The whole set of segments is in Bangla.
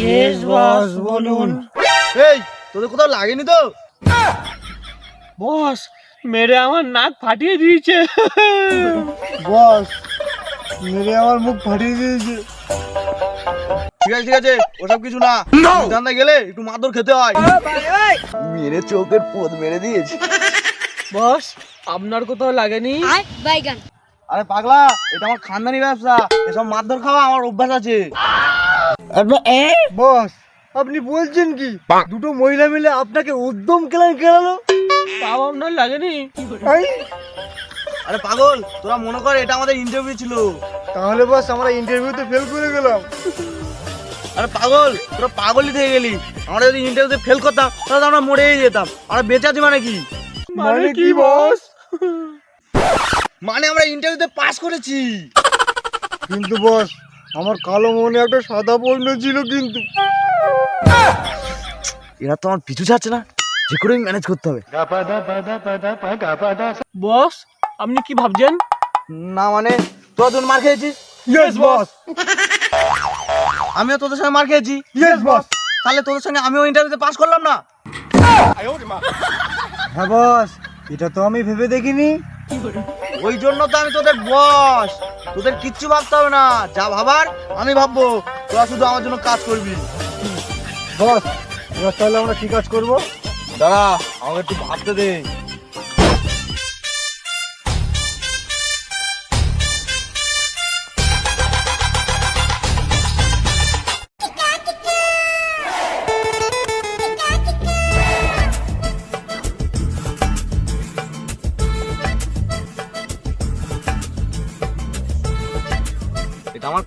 ইয়েস বস বলুন। এই তোদের কোথাও লাগেনি তো? বস মেরে আমার নাক ফাটিয়ে দিয়েছে। বস মেরে আমার মুখ ফাটিয়ে দিয়েছে। ঠিক আছে ঠিক আছে ওসব কিছু না। ধান্দা গেলে একটু মাদর খেতে হয়। মেরে চোখের পোদ মেরে দিয়েছে। বস আপনার কোথাও লাগেনি? বাইগান আরে পাগলা এটা আমার খানদানি ব্যবসা। এসব মারধর খাওয়া আমার অভ্যাস আছে। বস আপনি বলছেন কি? দুটো মহিলা মিলে আপনাকে উদ্যম কেলান কেলালো তাও আপনার লাগেনি? আরে পাগল তোরা মনে কর এটা আমাদের ইন্টারভিউ ছিল। তাহলে বস আমরা ইন্টারভিউতে ফেল করে গেলাম। আরে পাগল তোরা পাগলই থেকে গেলি। আমরা যদি ইন্টারভিউতে ফেল করতাম তাহলে তো আমরা মরেই যেতাম। আমরা বেঁচে আছি মানে কি? মানে কি বস? মানে আমরা ইন্টারভিউতে পাস করেছি। কিন্তু বস আমার কালো মনে একটা সাদা প্রশ্ন ছিল কিন্তু। এরা তো আমার পিছু ছাড়ছে না যে করে ম্যানেজ করতে হবে। বস আপনি কি ভাবছেন? না মানে তোরা তোর মার খেয়েছিস? Yes boss. আমিও তোদের সঙ্গে মার খেয়েছি। Yes boss. তাহলে তোদের সঙ্গে আমিও ইন্টারভিউতে পাস করলাম না। হ্যাঁ বস, এটা তো আমি ভেবে দেখিনি। ওই জন্য তো আমি তোদের বস। তোদের কিচ্ছু ভাবতে হবে না। যা ভাবার, আমি ভাববো। তোরা শুধু আমার জন্য কাজ করবি। বস, এবার তাহলে আমরা কি কাজ করব? দাঁড়া, আমাকে একটু ভাবতে দে।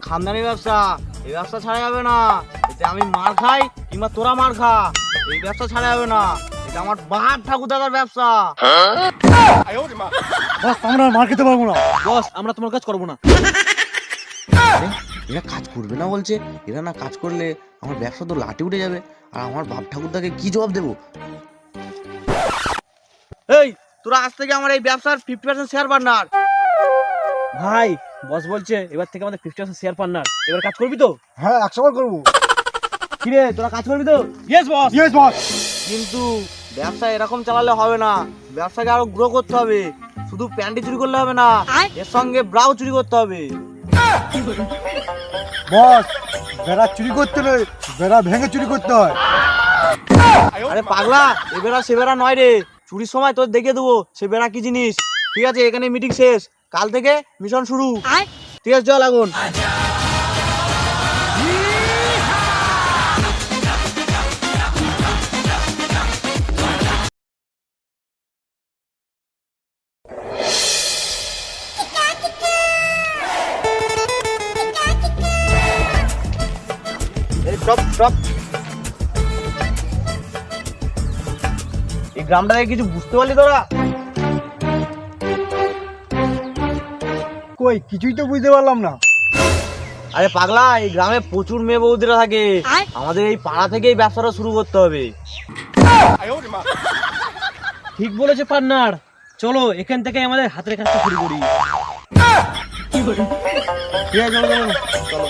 খানদানি ব্যবসা এই ব্যবসা ছাড়া যাবে না। এতে আমি মার খাই কিংবা তোরা মার খা এই ব্যবসা ছাড়া যাবে না। এটা আমার বাহার ঠাকুর দাদার ব্যবসা। বস আমরা মার খেতে পারব না। বস আমরা তোমার কাজ করব না। এরা কাজ করবে না বলছে। এরা না কাজ করলে আমার ব্যবসা তো লাটে উঠে যাবে। আর আমার বাপ ঠাকুরদাকে কি জবাব দেবো? এই তোরা আজ থেকে আমার এই ব্যবসার ফিফটি পার্সেন্ট শেয়ার পার্টনার ভাই বস বলছে এবার থেকে আমাদের ফিফটি পার্সেন্ট শেয়ার পার্টনার এবার কাজ করবি তো? হ্যাঁ একশো বার করব। কিরে তোরা কাজ করবি তো? ইয়েস বস ইয়েস বস কিন্তু ব্যবসা এরকম চালালে হবে না। ব্যবসাকে আরও গ্রো করতে হবে। শুধু প্যান্টি চুরি করলে হবে না এর সঙ্গে ব্রাউ চুরি করতে হবে। বস বেড়া চুরি করতে নয় বেড়া ভেঙে চুরি করতে হয়। আরে পাগলা এ বেড়া সে বেড়া নয় রে। চুরির সময় তোর দেখিয়ে দেবো সে বেড়া কি জিনিস? ঠিক আছে এখানে মিটিং শেষ। কাল থেকে মিশন শুরু। ঠিক আছে চল আগুন. এই গ্রামটাকে কিছু বুঝতে পারলি তোরা? কই? কিছুই তো বুঝতে পারলাম না। আরে পাগলা এই গ্রামে প্রচুর মেয়ে বৌদিরা থাকে। আমাদের এই পাড়া থেকেই ব্যবসাটা শুরু করতে হবে। ঠিক বলেছে পার্টনার চলো এখান থেকে আমাদের হাতের কাজটা শুরু করি। ঠিক আছে চলো চলো চলো।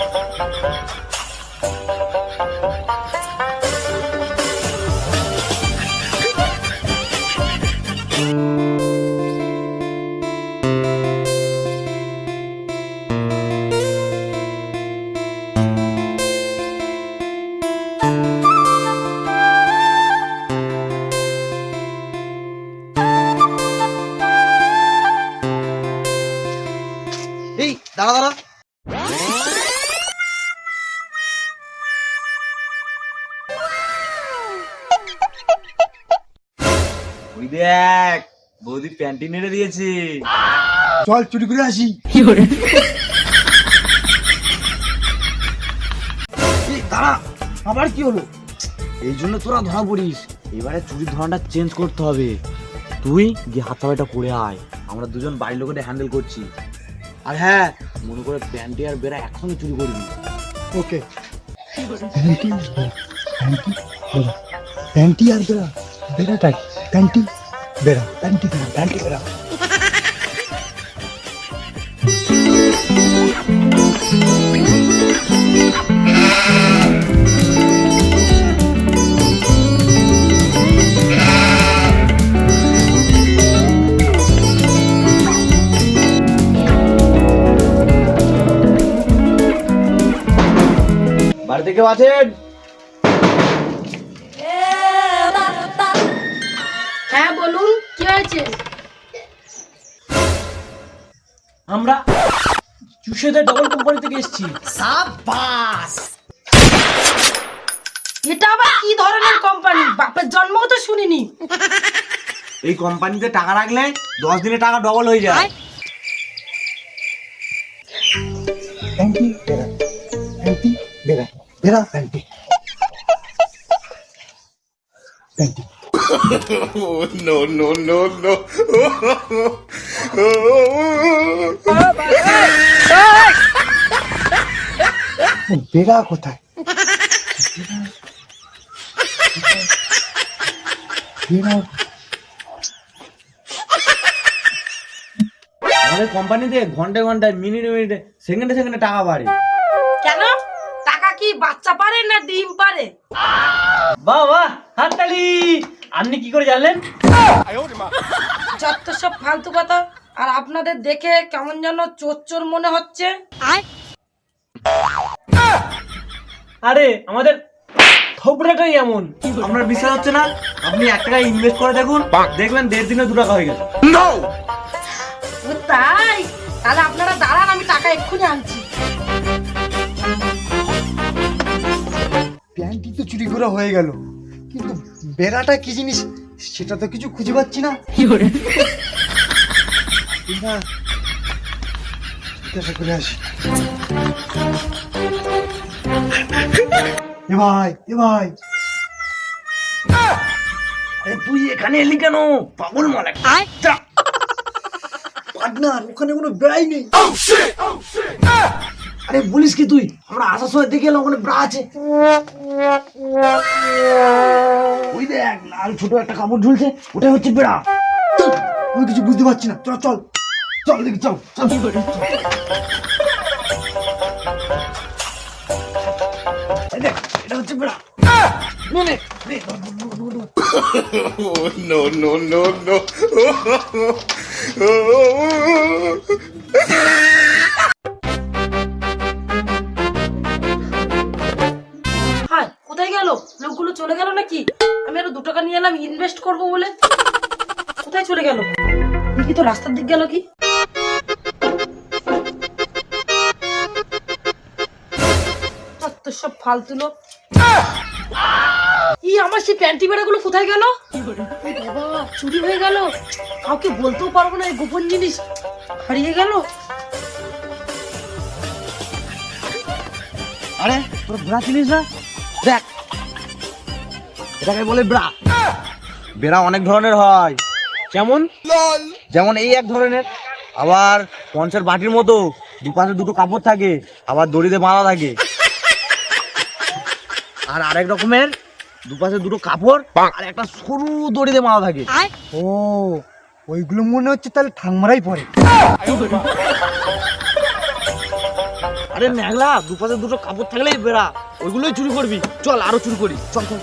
বৌদি প্যান্টি নেড়ে দিয়েছে। চল চুরি করে আসি। এই দাঁড়া আবার কি হলো? এই জন্য তোরা ধরা পড়িস। এবারে চুরির ধরনটা চেঞ্জ করতে হবে। তুই গিয়ে হাত পাটা করে আয়। আমরা দুজন বাড়ির লোকেদের হ্যান্ডেল করছি। আর হ্যাঁ মনে করে প্যান্টি আর বেড়া একসঙ্গে চুরি করবি। ওকে। প্যান্টি আর বেড়া। বেড়াটাই। প্যান্টি বেড়া প্যান্টি বেড়া প্যান্টি বেড়া বাড়িতে কেউ আছেন? আমরা চুষেদের ডবল কোম্পানি থেকে এসেছি। সাবাস এটা আবার কি ধরনের কোম্পানি বাপের জন্মও তো শুনিনি। এই কোম্পানিতে টাকা রাখলে দশ দিনে টাকা ডবল হয়ে যায়। প্যান্টি বেড়া। প্যান্টি বেড়া। বেড়া প্যান্টি প্যান্টি বেড়া কোথায়? আমাদের কোম্পানিতে ঘন্টায় ঘন্টায় মিনিটে মিনিটে সেকেন্ডে সেকেন্ডে টাকা বাড়ে। কেন? টাকা কি বাচ্চা পারে না ডিম পারে? বাহ বাহ হাততালি। আপনি কি করে জানলেন? যত সব ফালতু কথা আর আপনাদের দেখে কেমন যেন চোর চোর মনে হচ্ছে। আরে আমাদের থোবড়াটাই এমন। আপনার বিশ্বাস হচ্ছে না? আপনি এক টাকা ইনভেস্ট করে দেখুন দেখবেন দেড় দিনে দু টাকা হয়ে গেছে। তাই? তাহলে আপনারা দাঁড়ান আমি টাকা এক্ষুনি আনছি। প্যান্টি তো চুরি করা হয়ে গেল। কিন্তু বেড়াটা কি জিনিস সেটা তো কিছু খুঁজে পাচ্ছি না। না, জিজ্ঞাসা করে আসি এ ভাই এ ভাই। আরে তুই এখানে এলি কেন? পাগল মাল পার্টনার ওখানে কোনো বেড়াই নেই। আরে বলিস কি তুই? আমরা আসার সময় দেখে এলাম ওখানে ব্রা আছে। ওই দেখ লাল ছোট একটা কাপড় ঝুলছে ওটাই হচ্ছে বেড়া। আমি কিছু বুঝতে পারছি না। চল চল। চল দেখি এটা হচ্ছে বেড়া। ধর, ধর। হ্যাঁ কোথায় গেল? লোকগুলো চলে গেল নাকি? আমি আরও দু টাকা নিয়ে এলাম ইনভেস্ট করব বলে। কোথায় চলে গেল? দেখি তো রাস্তার দিক গেল কি? যত সব ফালতু লোক। ই আমার সেই প্যান্টি বেড়াগুলো কোথায় গেল? বাবা চুরি হয়ে গেল। কাউকে বলতেও পারব না এই গোপন জিনিস। হারিয়ে গেল। আরে তোর ব্রা চিনিস না? দেখ। এটাকে বলে ব্রা। বেড়া অনেক ধরনের হয়। যেমন? যেমন এই এক ধরনের। আবার পঞ্চের বাটির মতো দুপাশে দুটো কাপড় থাকে আবার দড়িতে বাঁধা থাকে। আর আরেক রকমের দুপাশে দুটো কাপড় আর একটা সরু দড়িতে মারা থাকে। ও ওইগুলো মনে হচ্ছে তাহলে ঠাংমারাই পরে। আরে মেঘলা দুপাশে দুটো কাপড় থাকলেই বেড়া। ওইগুলোই চুরি করবি। চল আরও চুরি করি। চল চল।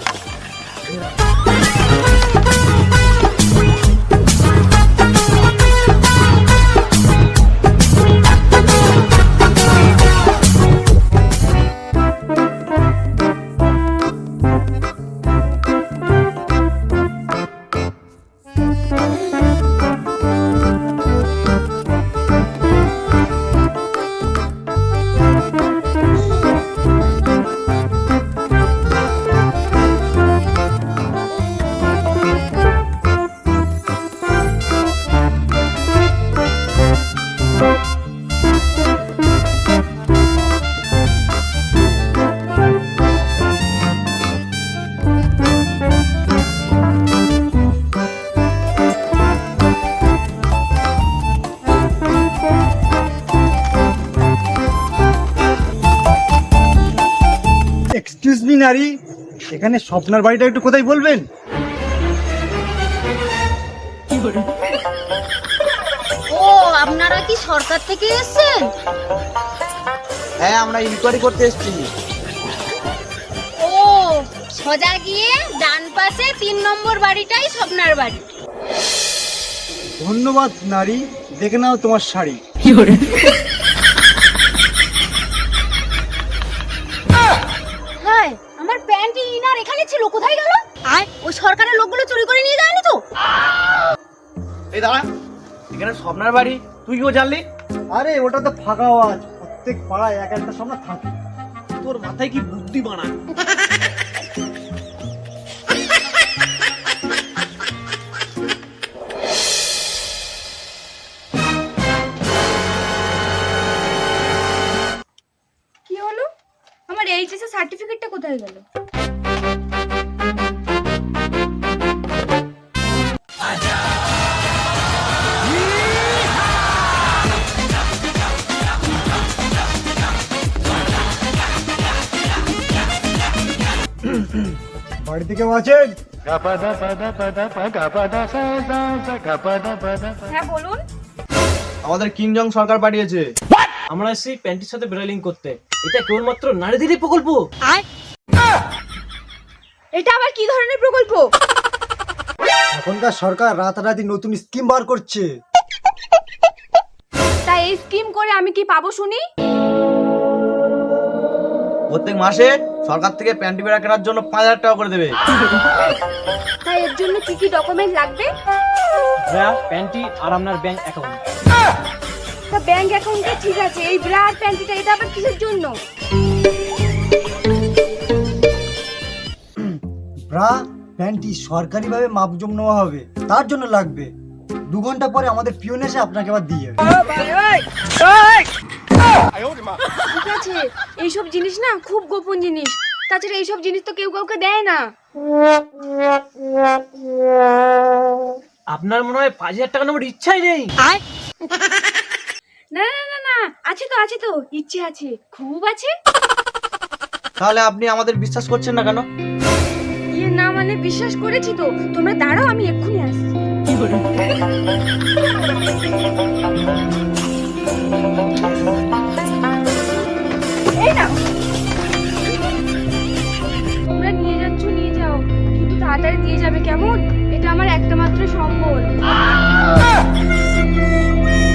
এখানে স্বপ্নার বাড়িটা একটু কোথায় বলবেন? ও আপনারা কি সরকার থেকে এসেছেন? হ্যাঁ আমরা ইনকোয়ারি করতে এসেছি। ও সোজা গিয়ে ডান পাশে তিন নম্বর বাড়িটাই স্বপ্নার বাড়ি। ধন্যবাদ নারী। দেখে নাও তোমার শাড়ি। ইনার কোথায় গেল? আর ওই সরকারের লোকগুলো চুরি করে নিয়ে যায়নি তো। এই দাঁড়া এখানে স্বপ্নার বাড়ি তুই কেউ জানলি? আরে ওটা তো ফাঁকা আওয়াজ। প্রত্যেক পাড়ায় এক একটা স্বপ্ন থাকে। তোর মাথায় কি বুদ্ধি বানায়? কি হলো? আমার এইচএস এর সার্টিফিকেটটা কোথায় গেল? বাড়িতে কেউ আছেন? হ্যাঁ বলুন। আমাদের কিংজং সরকার পাঠিয়েছে। আমরা এসেছি প্যান্টির সাথে ব্রেলিং করতে। এটা কেবলমাত্র নারীদেরই প্রকল্প। এটা আবার কি ধরনের প্রকল্প? এখনকার সরকার রাতারাতি নতুন স্কিম বার করছে। তা এই স্কিম করে আমি কি পাবো শুনি? প্রত্যেক মাসে সরকার থেকে প্যান্টি বেড়া কেনার জন্য পাঁচ হাজার টাকা করে দেবে। তা এর জন্য কি কি ডকুমেন্ট লাগবে? ব্রা প্যান্টি আর আপনার ব্যাংক অ্যাকাউন্ট তা ব্যাংক অ্যাকাউন্টটা ঠিক আছে এই ব্রা আর প্যান্টিটা এটা আবার কিসের জন্য? ব্রা প্যান্টটি সরকারিভাবে মাপজম নেওয়া হবে তার জন্য লাগবে। দু ঘণ্টা পরে আমাদের পিওন এসে আপনাকে আবার দিয়ে যাবে। এইসব জিনিস না খুব গোপন জিনিস। তাছাড়া এইসব জিনিস তো কেউ কাউকে দেয় না। আপনার মনে হয় পাঁচ হাজার টাকা নেওয়ার ইচ্ছাই নেই? না না না না আছে তো আছে তো ইচ্ছে আছে খুব আছে। তাহলে আপনি আমাদের বিশ্বাস করছেন না কেন? ইয়ে না মানে বিশ্বাস করেছি তো তোমরা দাঁড়াও আমি এক্ষুনি আসছি। এই তাড়াতাড়ি দিয়ে যাবে কেমন? এটা আমার একটা মাত্র সম্বল।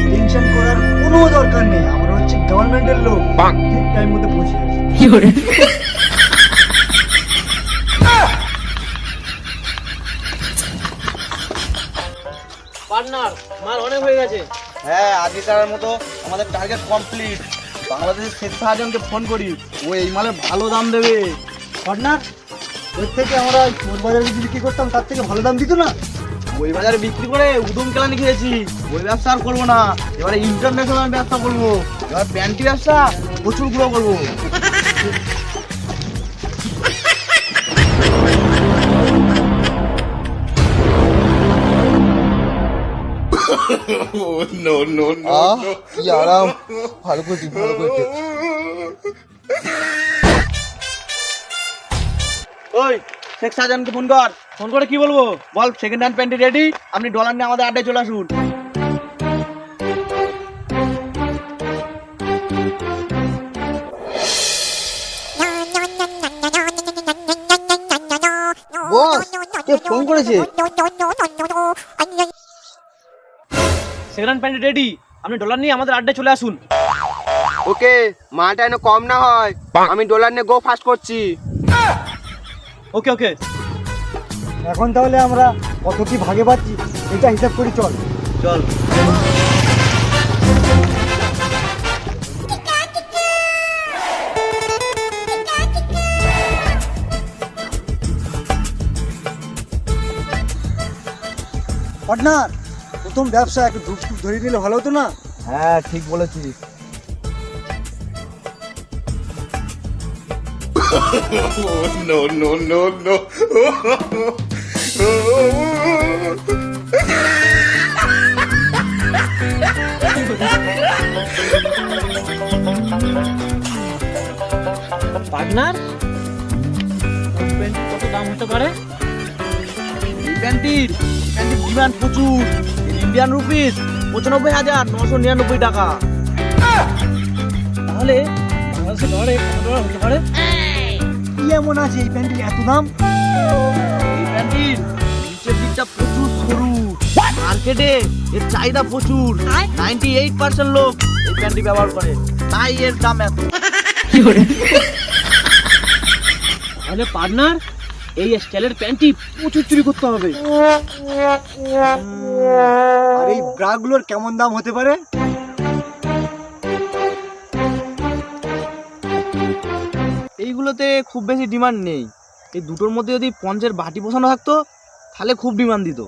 টেনশন করার কোনো দরকার নেই আমরা হচ্ছে গভর্নমেন্টের লোক। ঠিক টাইম মতো পৌঁছে যাবে পার্টনার মাল অনেক হয়ে গেছে। হ্যাঁ আজকের মতো আমাদের টার্গেট কমপ্লিট বাংলাদেশের শেখ শাহজাহানকে ফোন করি ও এই মালের ভালো দাম দেবে। পার্টনার ওর থেকে আমরা চোর বাজারে যদি বিক্রি করতাম তার থেকে ভালো দাম দিত না? ওই বাজারে বিক্রি করে উদম কেলানি খেয়েছি। ওই ব্যবসা আর করব না। এবারে ইন্টারন্যাশনাল ব্যবসা করব। এবার প্যান্টি ব্যবসা প্রচুরগুলো করব। কি আরাম। ভালো করছি ভালো করছি ওই শেখ শাহজাহানকে ফোন কর। ফোন করে কি বলব? বল সেকেন্ড হ্যান্ড প্যান্টি রেডি আপনি ডলার নিয়ে আমাদের আড্ডায় চলে আসুন। বস কে ফোন করেছে? সেকেন্ড প্যান্টি রেডি আপনি ডলার নিয়ে আমাদের আড্ডায় চলে আসুন। ওকে মালটা যেন কম না হয়। আমি ডলার নিয়ে গো ফাস্ট করছি। ওকে ওকে এখন তাহলে আমরা কত কি ভাগে পাচ্ছি এটা হিসাব করি চল। চল। পার্টনার প্রথম ব্যবসা একটু ধূপ ধরিয়ে নিলে ভালো হতো না? হ্যাঁ ঠিক বলেছিস। পার্টনার? দাম হতে পারে? এই প্যান্টির ডিমান্ড প্রচুর। ইন্ডিয়ান রুপিস পঁচানব্বই হাজার নশো নিরানব্বই টাকা। তাহলে বাংলাদেশের কত ডলার হতে পারে? কি এমন আছে এই প্যান্টের এত দাম? এই প্যান্টির নিচের দিকটা প্রচুর সরু। মার্কেটে এর চাহিদা প্রচুর। নাইনটি এইট পার্সেন্ট লোক এই প্যান্টটি ব্যবহার করে। তাই এর দাম এত। তাহলে পার্টনার এই স্টাইলের প্যান্টটি প্রচুর চুরি করতে হবে। আর এই ব্রাগুলোর কেমন দাম হতে পারে? এইগুলোতে খুব বেশি ডিমান্ড নেই। এই দুটোর মধ্যে যদি পঞ্চের বাটি বসানো থাকতো তাহলে খুব ডিমান্ড দিত।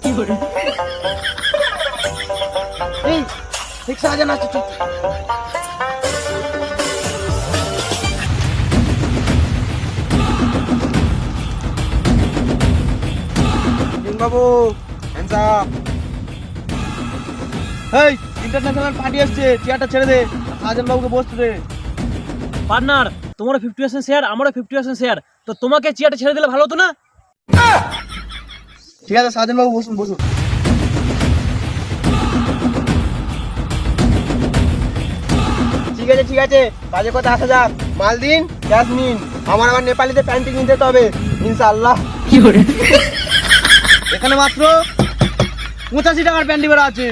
এই ঠিক সাহায্য আসছে চুপ। বাবু এই ইন্টারন্যাশনাল পার্টি আসছে চেয়ারটা ছেড়ে দে সাহায্য বাবুকে বসতে দে। পার্টনার তোমারও ফিফটি পার্সেন্ট শেয়ার আমারও ফিফটি পার্সেন্ট শেয়ার তো তোমাকে চেয়ারটা ছেড়ে দিলে ভালো হতো না? ঠিক আছে বাবু বসুন বসুন। ঠিক আছে ঠিক আছে বাজে কথা আসা যাক। মাল দিন ক্যাশ নিন আমার আবার নেপালিতে প্যান্টি কিনতে হবে ইনশাআল্লাহ। এখানে মাত্র পঁচাশি টাকার প্যান্টি বেড়া আছে।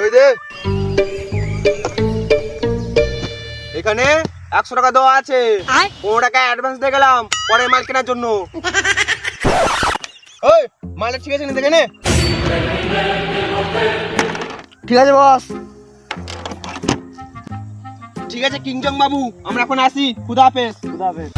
ওই দে এখানে একশো টাকা দেওয়া আছে। পনেরো টাকা অ্যাডভান্স দিয়ে গেলাম পরে মাল কেনার জন্য। ওই মালটা ঠিক আছে নিতে কেনে ঠিক আছে বস ঠিক আছে কিংজং বাবু আমরা এখন আসি। খুদা হাফেজ। খুদা হাফেজ।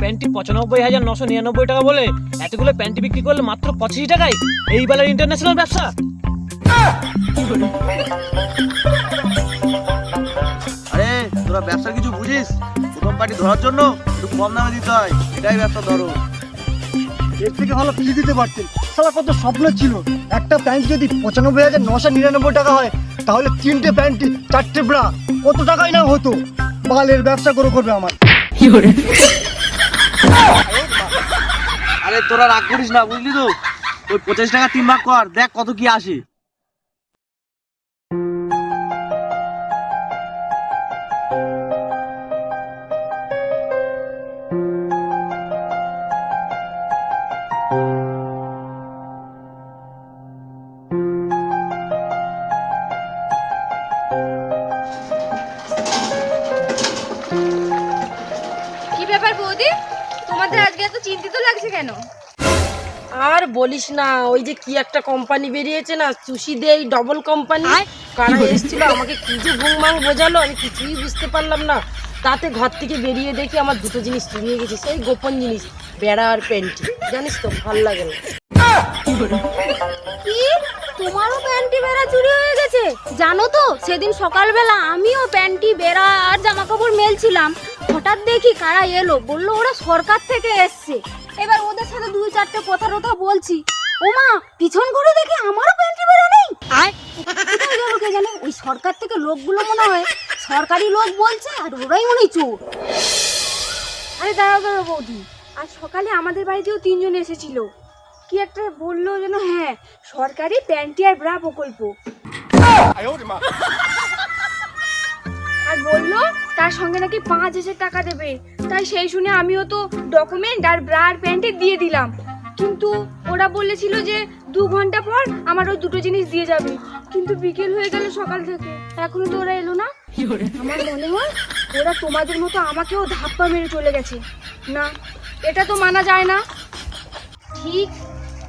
প্যান্টি পঁচানব্বই হাজার নশো নিরানব্বই টাকা বলে, এতগুলো প্যান্টি বিক্রি করলে মাত্র পঁচাশি টাকায়? এই বেলার ইন্টারন্যাশনাল ব্যবসা? আরে, তোরা ব্যবসার কিছু বুঝিস? প্রথম পার্টি ধরার জন্য একটু কম দামে দিতে হয়, এটাই ব্যবসা ধরো। এর থেকে ভালো ফ্রি দিতে পারতেন। সবার কত স্বপ্ন ছিল। একটা প্যান্ট যদি পঁচানব্বই হাজার নশো নিরানব্বই টাকা হয়, তাহলে তিনটে প্যান্ট, চারটে ব্রা, কত টাকাই না হতো? বালের ব্যবসা করে করবে আমার। আরে, তোরা রাগ করিস না, বুঝলি তো? ওই পঁচিশ টাকা তিন ভাগ কর, দেখ কত কি আসে। চিন্তিত লাগছে কেন? আর বলিস না ওই যে কি একটা কোম্পানি বেরিয়েছে না সুশি দে ডবল কোম্পানি কারা এসেছিল আমাকে কি যে ভুংমাং বোঝালো আমি কিছুই বুঝতে পারলাম না। তাতে ঘর থেকে বেরিয়ে দেখি আমার দুটো জিনিস চুরি হয়ে গেছে সেই গোপন জিনিস বেড়া আর প্যান্টি। জানিস তো ভালো লাগে না। কি? তোমারও প্যান্টি বেড়া চুরি হয়ে গেছে। জানো তো সেদিন সকালবেলা আমিও প্যান্টি বেড়া আর জামা কাপড় মেলছিলাম। হঠাৎ দেখি কারা এলো বলল ওরা সরকার থেকে এসছে। এবার ওদের সাথে দুই চারটে কথা টথা বলছি। ওমা পিছন করে দেখি আমারও প্যান্টি বেড়া নেই। আর কে জানে? ওই সরকার থেকে লোকগুলো মনে হয় সরকারি লোক বলছে আর ওরাই মনে হয় চোর। আরে দাঁড়াও দাঁড়াও বৌদি। আজ সকালে আমাদের বাড়িতেও তিনজন এসেছিল। কি একটা বলল যেন হ্যাঁ সরকারি প্যান্টি আর ব্রা প্রকল্প। আর বলল, তার সঙ্গে নাকি পাঁচ হাজার টাকা দেবে। তাই সেই শুনে আমিও তো ডকুমেন্ট আর ব্রা আর প্যান্টে দিয়ে দিলাম। কিন্তু ওরা বলেছিল যে দু ঘণ্টা পর আমার ওই দুটো জিনিস দিয়ে যাবে। কিন্তু বিকেল হয়ে গেল সকাল থেকে। এখনও তো ওরা এলো না। আমার মনে হয় ওরা তোমাদের মতো আমাকেও ধাপ্পা মেরে চলে গেছে। না, এটা তো মানা যায় না। ঠিক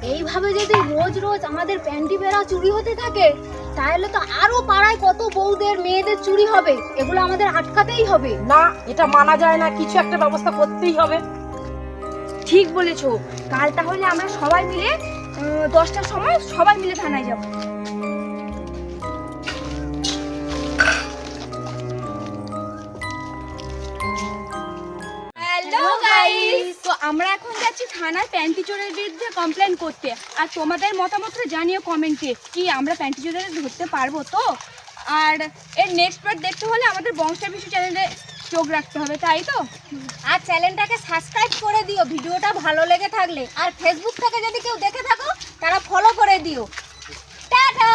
এইভাবে যদি রোজ রোজ আমাদের প্যান্টি বেড়া চুরি হতে থাকে তাহলে তো আরও পাড়ায় কত বউদের মেয়েদের চুরি হবে? এগুলো আমাদের আটকাতেই হবে। না এটা মানা যায় না কিছু একটা ব্যবস্থা করতেই হবে। ঠিক বলেছ। কাল তাহলে আমরা সবাই মিলে দশটার সময় সবাই মিলে থানায় যাব। থানায় প্যান্টি চোরের বিরুদ্ধে কমপ্লেন করতে। আর তোমাদের মতামতটা জানিও কমেন্টে কি আমরা প্যান্টি চোরের ধরতে পারব তো? আর এর নেক্সট পার্ট দেখতে হলে আমাদের বংশা বিশু চ্যানেলে চোখ রাখতে হবে তাই তো? আর চ্যানেলটাকে সাবস্ক্রাইব করে দিও ভিডিওটা ভালো লেগে থাকলে। আর ফেসবুক থেকে যদি কেউ দেখে থাকো তারা ফলো করে দিও। টাটা!